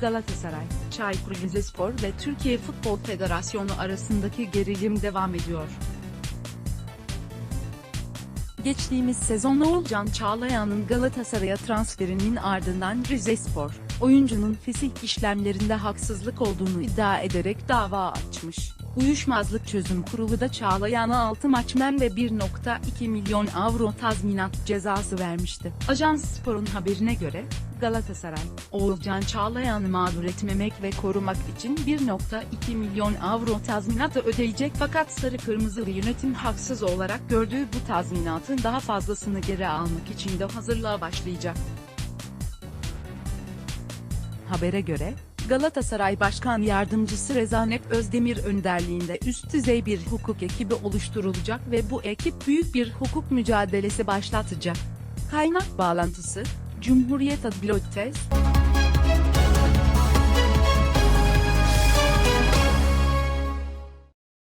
Galatasaray, Çaykur Rizespor ve Türkiye Futbol Federasyonu arasındaki gerilim devam ediyor. Geçtiğimiz sezon Oğulcan Çağlayan'ın Galatasaray'a transferinin ardından Rizespor, oyuncunun fesih işlemlerinde haksızlık olduğunu iddia ederek dava açmış. Uyuşmazlık Çözüm Kurulu da Çağlayan'a 6 maç men ve 1.2 milyon avro tazminat cezası vermişti. Ajans Spor'un haberine göre, Galatasaray, Oğulcan Çağlayan'ı mağdur etmemek ve korumak için 1.2 milyon avro tazminatı ödeyecek fakat Sarı Kırmızılı yönetim haksız olarak gördüğü bu tazminatın daha fazlasını geri almak için de hazırlığa başlayacak. Habere göre, Galatasaray Başkan Yardımcısı Rezanet Özdemir önderliğinde üst düzey bir hukuk ekibi oluşturulacak ve bu ekip büyük bir hukuk mücadelesi başlatacak. Kaynak bağlantısı, Cumhuriyet Adliyotest,